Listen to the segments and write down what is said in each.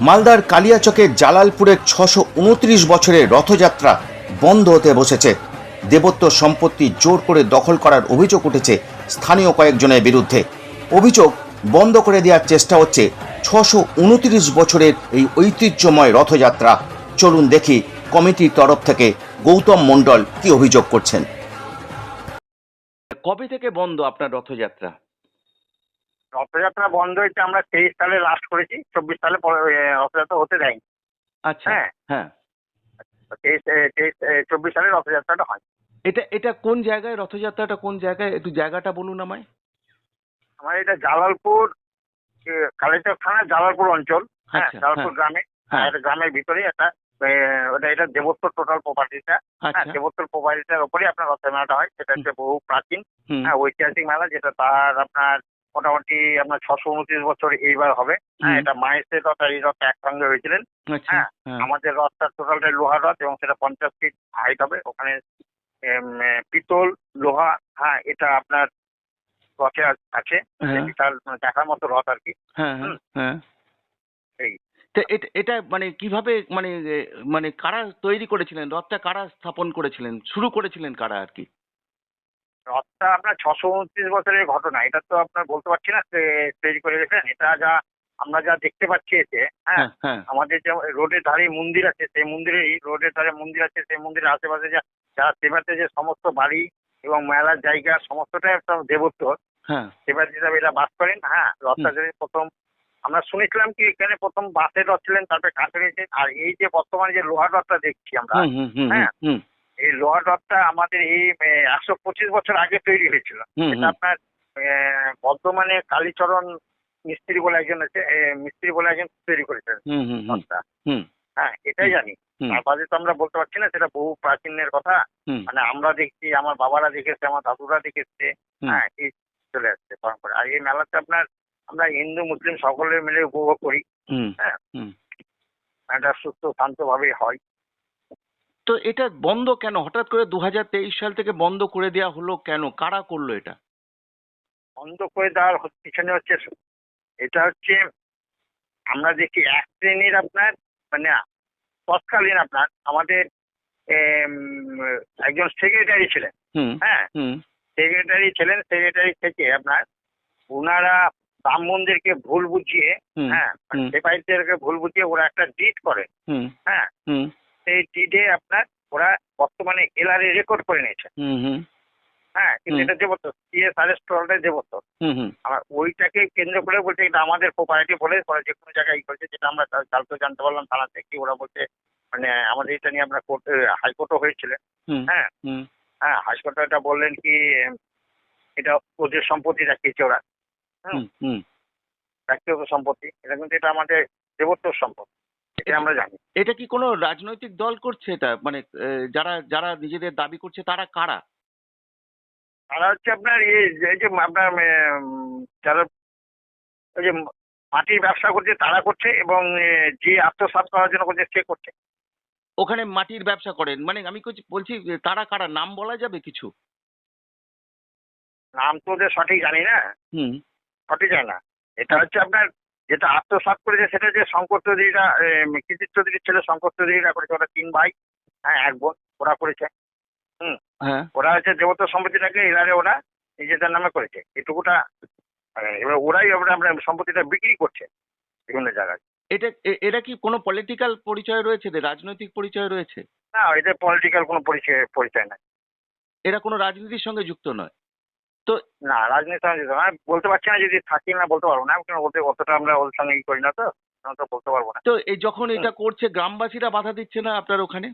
মালদার কালিয়াচকের জালালপুরের ছশো উনত্রিশ বছরের রথযাত্রা বন্ধ হতে বসেছে। দেবত্ব সম্পত্তি জোর করে দখল করার অভিযোগ উঠেছে স্থানীয় কয়েকজনের বিরুদ্ধে। অভিযোগ বন্ধ করে দেওয়ার চেষ্টা হচ্ছে ছশো উনত্রিশ বছরের এই ঐতিহ্যময় রথযাত্রা। চলুন দেখি কমিটির তরফ থেকে গৌতম মণ্ডল কি অভিযোগ করছেন। কবে থেকে বন্ধ আপনার রথযাত্রা? রথযাত্রা বন্ধ হয়েছে আমরা তেইশ সালে লাস্ট করেছি চব্বিশ সালে রথযাত্রা হতে দেয়নি। আচ্ছা হ্যাঁ। হ্যাঁ। তেইশ তেইশ চব্বিশ সালে রথযাত্রাটা হয়। এটা এটা কোন জায়গায় রথযাত্রাটা কোন জায়গায়? একটু জায়গাটা বলুন আমায়। আমার এটা জালালপুর এ, থানা জালালপুর অঞ্চল। হ্যাঁ আচ্ছা, জালালপুর হ্যাঁ। গ্রামে হ্যাঁ। একটা গ্রামের ভিতরে একটা ওটা এটা দেবোত্তর টোটাল প্রপার্টিটা হ্যাঁ আচ্ছা। দেবোত্তর প্রপার্টিটার উপরেই আপনার রথ মেলাটা হয় সেটা হচ্ছে বহু প্রাচীন হ্যাঁ ঐতিহাসিক মেলা যেটা তার আপনার মোটামুটি আপনার ছশো উনত্রিশ বছর এইবার হবে। হ্যাঁ এটা মায়ের রথ আর এই রথ একসঙ্গে হয়েছিলেন। আচ্ছা হ্যাঁ, হ্যাঁ। আমাদের রথটা টোটালটাই লোহার রথ এবং সেটা পঞ্চাশ ফিট হাইট হবে। ওখানে পিতল লোহা হ্যাঁ এটা আপনার রথে আছে। হ্যাঁ। বিশাল মানে দেখার মতো রথ আর কি। হ্যাঁ হ্যাঁ হ্যাঁ। এই। তো এটা এটা মানে কীভাবে মানে মানে কারা তৈরি করেছিলেন? রথটা কারা স্থাপন করেছিলেন? শুরু করেছিলেন কারা আর কি? রথটা আপনার ছশো উনত্রিশ বছরের ঘটনা এটা তো আপনার বলতে পারছি না তৈরি করে রেখেছেন। এটা যা আমরা যা দেখতে পাচ্ছি এতে হ্যাঁ হ্যাঁ হ্যাঁ। আমাদের যে রোডের ধারে মন্দির আছে সেই মন্দিরেই রোডের ধারে মন্দির আছে সেই মন্দিরের আশেপাশে যা যা সেবাতে যে সমস্ত বাড়ি এবং মেলার জায়গা সমস্তটাই একটা দেবত্ব হ্যাঁ। সেবাদ হিসাবে এরা বাস করেন হ্যাঁ রথটা প্রথম আমরা শুনেছিলাম কি এখানে প্রথম বাসের রথ ছিলেন তারপরে হয়েছে আর এই যে বর্তমানে যে লোহার রথটা দেখছি আমরা হ্যাঁ। এই লোহার রথটা আমাদের এই একশো পঁচিশ বছর আগে তৈরি হয়েছিল। এটা আপনার বর্ধমানে কালীচরণ মিস্ত্রি বলে একজন আছে মিস্ত্রি বলে একজন তৈরি করেছেন হ্যাঁ এটাই জানি। তার বাদে তো আমরা বলতে পারছি না সেটা বহু প্রাচীনের কথা। মানে আমরা দেখছি আমার বাবারা দেখেছে আমার দাদুরা দেখেছে হ্যাঁ এই চলে আসছে পরম্পরা। আর এই মেলাতে আপনার আমরা হিন্দু মুসলিম সকলে মিলে উপভোগ করি। হ্যাঁ। এটা সুস্থ শান্তভাবে হয়। তো এটা বন্ধ কেন? হঠাৎ করে দুহাজার তেইশ সাল থেকে বন্ধ করে দেওয়া হলো কেন? কারা করল এটা? বন্ধ করে দেওয়ার পিছনে হচ্ছে এটা হচ্ছে আমরা দেখি এক শ্রেণির আপনার মানে তৎকালীন আপনার আমাদের একজন সেক্রেটারি ছিলেন। হ্যাঁ? সেক্রেটারি ছিলেন সেক্রেটারি থেকে আপনার ওনারা ব্রাহ্মণদেরকে ভুল বুঝিয়ে হ্যাঁ সেপাহীদেরকে ভুল বুঝিয়ে ওরা একটা ডিট করে। হ্যাঁ? হুম। সেই ডিটে আপনার ওরা বর্তমানে এলআরএ রেকর্ড করে নিয়েছে। হ্যাঁ কিন্তু এটা দেবত্ব সিএসআর স্টলটাই দেবত্ব হুম হুম। আমার ওইটাকে কেন্দ্র করে বলছে এটা আমাদের প্রপার্টি বলে পরে যে কোনো জায়গায় করেছে যেটা আমরা কাল- কালকে জানতে পারলাম থানা থেকে। ওরা বলছে মানে আমাদের এটা নিয়ে আপনার কোর্ট হাইকোর্টও হয়েছিলেন হ্যাঁ। হ্যাঁ হাইকোর্টে এটা বললেন কি এটা ওদের সম্পত্তি রাখিয়েছে ওরা। হুম। হুম ব্যক্তিগত সম্পত্তি। এটা কিন্তু এটা আমাদের দেবত্ব সম্পত্তি। এটা আমরা জানি। এটা কি কোনো রাজনৈতিক দল করছে এটা? মানে যারা যারা নিজেদের দাবি করছে তারা কারা? তারা হচ্ছে আপনার এই যে- এই যে আপনার যারা ওই যে মাটির ব্যবসা করছে তারা করছে এবং যে আত্মসাৎ করার জন্য করছে সে করছে। ওখানে মাটির ব্যবসা করেন। মানে আমি বলছি তারা কারা? নাম বলা যাবে কিছু? নাম তো ওদের সঠিক জানি না। হুম। সঠিক জানি না। এটা হচ্ছে আপনার যেটা আত্মসাৎ করেছে সেটা যে শঙ্কর চৌধুরীরা কৃষি চৌধুরীর ছেলে শঙ্কর চৌধুরীরা করেছে ওরা তিন ভাই হ্যাঁ এক বোন ওরা করেছে। হ্যাঁ। ওরা হচ্ছে দেবত সম্পত্তিটাকে এরারে ওরা নিজেদের নামে করেছে। এটুকুটা এবার ওরাই এবার আমরা সম্পত্তিটা বিক্রি করছে বিভিন্ন জায়গায়। এটা এ- এরা কি কোনো পলিটিক্যাল পরিচয় রয়েছে? রাজনৈতিক পরিচয় রয়েছে? না এদের পলিটিক্যাল কোনো পরিচয় পরিচয় নাই। এরা কোনো রাজনীতির সঙ্গে যুক্ত নয়। তো না আমি বলতে পারছি না যদি থাকি না বলতে পারব না। কারণ ওদের অতটা আমরা ওর সঙ্গে করি না তো। তো বলতে পারব না। তো এই যখন এটা করছে গ্রামবাসীরা বাধা দিচ্ছে না আপনার ওখানে?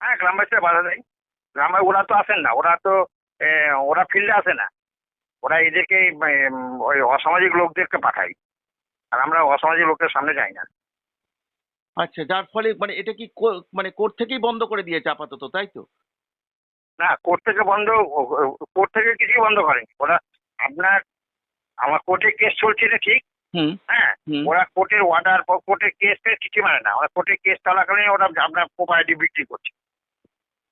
হ্যাঁ গ্রামবাসীরা বাধা দেয়। গ্রামে ওরা তো আসেন না। ওরা তো ওরা ফিল্ডে আসে না। ওরা এদেরকে ওই অসামাজিক লোকদেরকে পাঠায়। আর আমরা অসামাজিক লোকের সামনে যাই না। আচ্ছা যার ফলে মানে এটা কো- মানে কোর্ট থেকেই বন্ধ করে দিয়েছে আপাতত তাই তো? না কোর্ট থেকে বন্ধ কোর্ট থেকে কিছুই বন্ধ করেনি। ওরা আপনার আমার কোর্টে কেস চলছে এটা ঠিক? হ্যাঁ? ওরা কোর্টের অর্ডার কোর্টের কেস ফেস কিছু মানে না। ওরা কোর্টের কেস চলাকালীন ওরা আপনার প্রপার্টি বিক্রি করছে।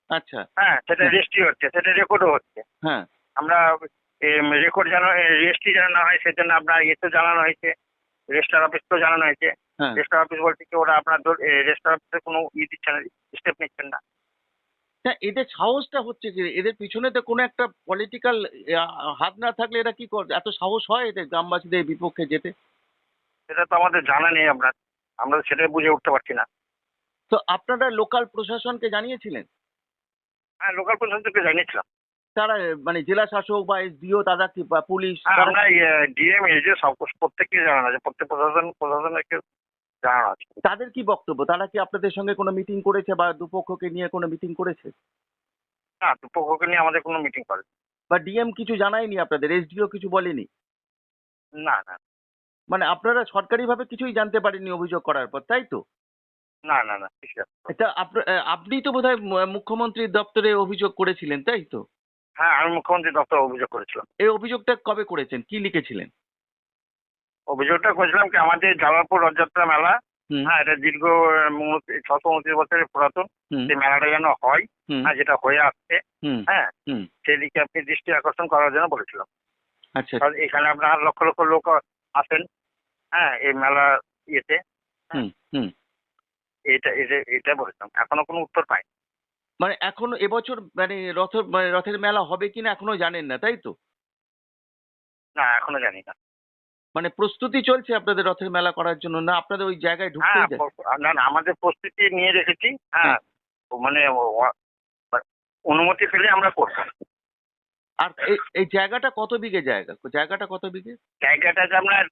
আচ্ছা। হ্যাঁ সেটা রেজিস্ট্রি হচ্ছে সেটা রেকর্ডও হচ্ছে। হ্যাঁ। আমরা রেকর্ড যেন রেজিস্ট্রি যেন না হয় সেজন্য আপনার ইয়েতে জানানো হয়েছে। রেজিস্টার অফিসকেও জানানো হয়েছে। হ্যাঁ। রেজিস্টার অফিস বলছে কি ওরা আপনার রেজিস্টার অফিসে কোনো ই দিচ্ছে না স্টেপ নিচ্ছেন না। তা এদের সাহসটা হচ্ছে কি এদের পিছনে তো কোনো একটা পলিটিক্যাল হাত না থাকলে এরা কি করে এত সাহস হয় এদের গ্রামবাসীদের বিপক্ষে যেতে? সেটা তো আমাদের জানা নেই আমরা। তো সেটাই বুঝে উঠতে পারছি না। তো আপনারা লোকাল প্রশাসনকে জানিয়েছিলেন? হ্যাঁ লোকাল প্রশাসনকে জানিয়েছিলাম। তারা মানে জেলা শাসক বা এসডিও তারা কি বা পুলিশ হ্যাঁ আমরা ডিএম এজে সব প্রত্যেককে জানানো আছে। প্রত্যেক প্রশাসন প্রশাসনকে আছে তাদের কি বক্তব্য? তারা কি আপনাদের সঙ্গে কোনো মিটিং করেছে বা দুপক্ষকে নিয়ে কোনো মিটিং করেছে? না দুপক্ষকে নিয়ে আমাদের কোনো মিটিং করে বা ডিএম কিছু জানায়নি আপনাদের? এসডিও কিছু বলেনি? না না। মানে আপনারা সরকারিভাবে কিছুই জানতে পারেননি অভিযোগ করার পর তাই তো? না না না এটা আপনি তো বোধহয় মুখ্যমন্ত্রীর দপ্তরে অভিযোগ করেছিলেন তাই তো? হ্যাঁ আমি মুখ্যমন্ত্রী দপ্তরে অভিযোগ করেছিলাম। এই অভিযোগটা কবে করেছেন? কি লিখেছিলেন? অভিযোগটা করেছিলাম কি আমাদের জামালপুর রথযাত্রা মেলা হ্যাঁ এটা দীর্ঘ ছশো উনত্রিশ বছরের পুরাতন। সেই মেলাটা যেন হয় হ্যাঁ যেটা হয়ে আসছে হ্যাঁ সেদিকে আপনি দৃষ্টি আকর্ষণ করার জন্য বলেছিলাম। আচ্ছা। এখানে আপনার লক্ষ লক্ষ লোক আসেন হ্যাঁ এই মেলা ইয়েতে। হুম হুম। এটা এটা এটা বলেছিলাম। এখনও কোনো উত্তর পাই মানে এখনও এবছর মানে রথ মানে রথের মেলা হবে কিনা এখনও জানেন না তাই তো? না এখনও জানি না। মানে প্রস্তুতি চলছে আপনাদের রথের মেলা করার জন্য? না আপনাদের ওই জায়গায় হ্যাঁ দেয়? প- না না আমাদের প্রস্তুতি নিয়ে রেখেছি। হ্যাঁ তো মানে অনুমতি পেলে আমরা করতাম। আর এই- জায়গাটা কত বিঘে জায়গা? জায়গাটা কত বিঘে? জায়গাটা যে আপনার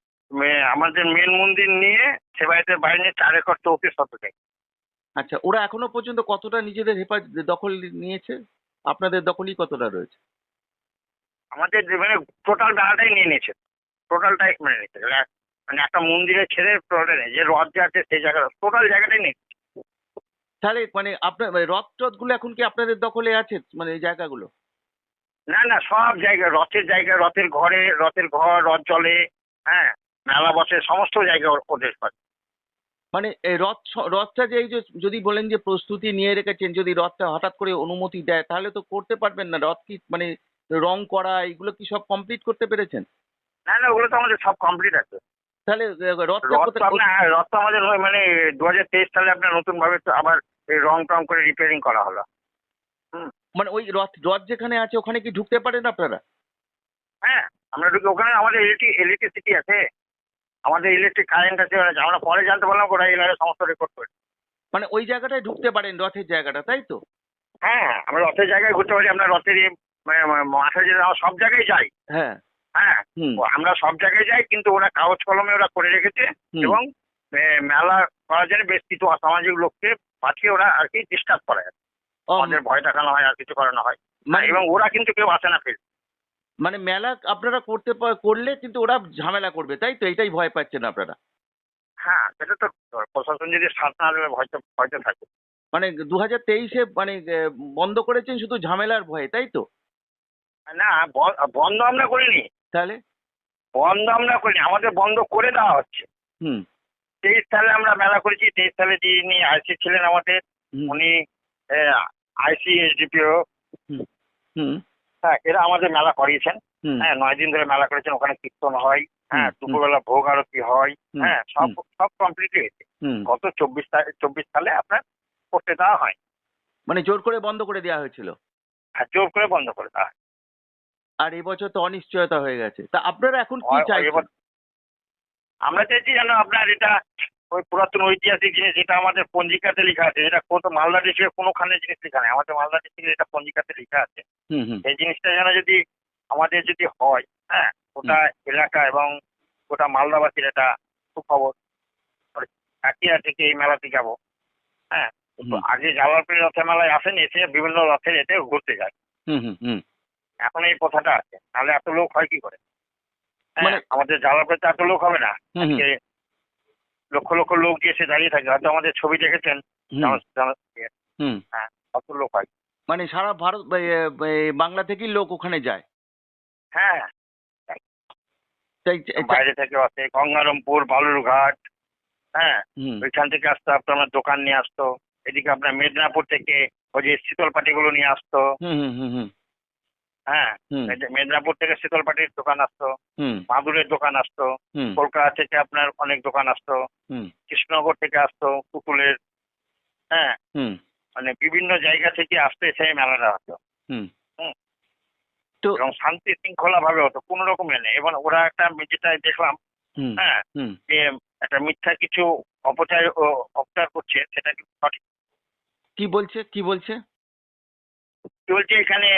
আমাদের মেন মন্দির নিয়ে সেবাইতে বাইরে নিয়ে চার একর চৌত্রিশ শতকে আচ্ছা ওরা এখনও পর্যন্ত কতটা নিজেদের হেফাজ দখল নিয়েছে? আপনাদের দখলই কতটা রয়েছে? আমাদের মানে টোটাল বেড়াটাই নিয়ে নিয়েছে। টোটালটাই মানে নিয়েছে মানে মানে একটা মন্দিরে ছেড়ে টোটাল নেই যে রথ যে আছে সেই জায়গাটা টোটাল জায়গাটাই নেই। তাহলে মানে আপনার মানে রথগুলো এখন কি আপনাদের দখলে আছে মানে এই জায়গাগুলো? না না সব জায়গায় রথের জায়গা রথের ঘরে রথের ঘর রথ চলে হ্যাঁ মেলা বসে সমস্ত জায়গা ওদের। মানে এই রথ রথটা যে এই যে যদি বলেন যে প্রস্তুতি নিয়ে রেখেছেন যদি রথটা হঠাৎ করে অনুমতি দেয় তাহলে তো করতে পারবেন না। রথ কি মানে রং করা এগুলো কি সব কমপ্লিট করতে পেরেছেন? না না ওগুলো তো আমাদের সব কমপ্লিট আছে। তাহলে রথ তো আপনার হ্যাঁ, রথ তো আমাদের হয় মানে দু হাজার তেইশ সালে আপনার নতুন ভাবে তো আবার রং টং করে রিপেয়ারিং করা হলো। মানে ওই রথ রথ যেখানে আছে ওখানে কি ঢুকতে পারেন আপনারা? হ্যাঁ আমরা ঢুকি ওখানে আমাদের ইলেকট্রিসিটি আছে। আমাদের ইলেকট্রিক কারেন্ট আছে আমরা পরে জানতে পারলাম ওরা এলাকায় সমস্ত রেকর্ড করে মানে ওই জায়গাটায় ঢুকতে পারেন রথের জায়গাটা তাই তো? হ্যাঁ আমরা রথের জায়গায় ঘুরতে পারি আমরা রথের মানে মাঠে যে আমরা সব জায়গায় যাই। হ্যাঁ। হ্যাঁ আমরা সব জায়গায় যাই কিন্তু ওরা কাগজ কলমে ওরা করে রেখেছে এবং মেলা করার জন্য বেশ কিছু অসামাজিক লোককে পাঠিয়ে ওরা আর কি ডিস্টার্ব করে আমাদের ভয় দেখানো হয় আর কিছু করানো হয়। মানে এবং ওরা কিন্তু কেউ আসে না ফির। মানে মেলা আপনারা করতে করলে কিন্তু ওরা ঝামেলা করবে তাই তো? এটাই ভয় পাচ্ছেন আপনারা? হ্যাঁ সেটা তো প্রশাসন যদি সাথ না দেবে ভয়তো ভয়তো থাকে। মানে দু হাজার তেইশে মানে বন্ধ করেছেন শুধু ঝামেলার ভয়ে তাই তো? না বন্ধ আমরা করিনি। তাহলে? বন্ধ আমরা করিনি আমাদের বন্ধ করে দেওয়া হচ্ছে। হুম। তেইশ সালে আমরা মেলা করেছি তেইশ সালে যিনি আইসি ছিলেন আমাদের উনি আইসি এসডিপিও। হুম। হ্যাঁ এরা আমাদের মেলা করিয়েছেন। হ্যাঁ নয় দিন ধরে মেলা করেছেন ওখানে কীর্তন হয়। হ্যাঁ দুপুরবেলা ভোগ আরতি হয়। হ্যাঁ সব সব কমপ্লিট হয়েছে গত চব্বিশ চব্বিশ সালে আপনার করতে দেওয়া হয়। মানে জোর করে বন্ধ করে দেওয়া হয়েছিল? আর জোর করে বন্ধ করে দেওয়া হয়। আর এবছর তো অনিশ্চয়তা হয়ে গেছে। তা আপনারা এখন কি চাইছেন? আমরা চাইছি যেন আপনার এটা ওই পুরাতন ঐতিহাসিক জিনিস যেটা আমাদের পঞ্জিকাতে লেখা আছে এটা কত মালদা ডিস্ট্রিক্টে কোনোখানে জিনিস লেখা নেই। আমাদের মালদা ডিস্ট্রিক্টে এটা পঞ্জিকাতে লেখা আছে। এই জিনিসটা যেন যদি আমাদের যদি হয় হ্যাঁ গোটা এলাকা এবং গোটা মালদাবাসীর এটা সুখবর। কাকিয়া থেকে এই মেলাতে যাব হ্যাঁ। আগে জালালপুরি রথের মেলায় আসেন এসে বিভিন্ন রথের এতে ঘুরতে যায়। হুম হুম হুম। এখন এই প্রথাটা আছে। তাহলে এত লোক হয় কি করে? হ্যাঁ, মানে- আমাদের জালালপুরিতে এত লোক হবে না। আজকে লক্ষ লক্ষ লোক যে এসে দাঁড়িয়ে থাকে। হয়তো আমাদের ছবি দেখেছেন হুম। হ্যাঁ কত লোক হয়। মানে সারা ভারত বাংলা থেকেই লোক ওখানে যায়। হ্যাঁ। বাইরে থেকে আসে গঙ্গারামপুর বালুরঘাট হ্যাঁ। ওইখান থেকে আসতো আপনার দোকান নিয়ে আসতো। এদিকে আপনার মেদিনীপুর থেকে ওই যে শীতল পাটিগুলো নিয়ে আসতো। হুম হুম হুম হুম। হ্যাঁ মেদিনীপুর থেকে শীতলপাটির দোকান আসতো মাদুরের দোকান আসতো কলকাতা থেকে আপনার অনেক দোকান আসতো কৃষ্ণনগর থেকে আসতো পুতুলের হ্যাঁ। মানে বিভিন্ন জায়গা থেকে আসতে সেই মেলাটা হতো। তো এবং শান্তি শৃঙ্খলা ভাবে হতো কোনো রকম নেই। এবং ওরা একটা যেটা দেখলাম হ্যাঁ যে একটা মিথ্যা কিছু অপচার ও অপচার করছে সেটা কিন্তু সঠিক? কি বলছে? কি বলছে? কি বলছে এখানে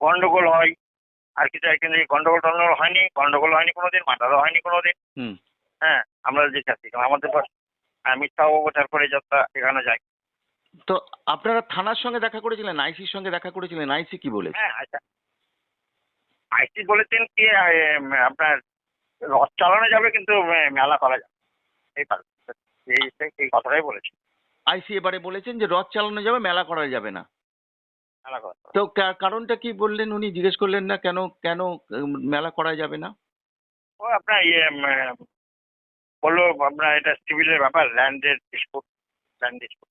গন্ডগোল হয় আর কিছু এখানে গন্ডগোল টন্ডগোল হয়নি গন্ডগোল হয়নি কোনোদিন মার্ডারও হয়নি কোনোদিন। হ্যাঁ আমরা যে কারণ আমাদের আহ, মিথ্যা অপচার করে যাত্রা এখানে যায়। তো আপনারা থানার সঙ্গে দেখা করেছিলেন আইসির সঙ্গে দেখা করেছিলেন আইসি কি বলে হ্যাঁ আচ্ছা আইসি বলেছেন কি আপনার রথ চালানো যাবে কিন্তু মেলা করা যাবে। এই কথাটাই বলেছেন আইসি এবারে বলেছেন যে রথ চালানো যাবে মেলা করা যাবে না। তো কারণটা কি বললেন উনি? জিজ্ঞেস করলেন না কেন কেন মেলা করা যাবে না? ও আপনার ইয়ে বলল আপনার এটা সিভিলের ব্যাপার ল্যান্ডের ডিসপুট ল্যান্ড ডিসপুট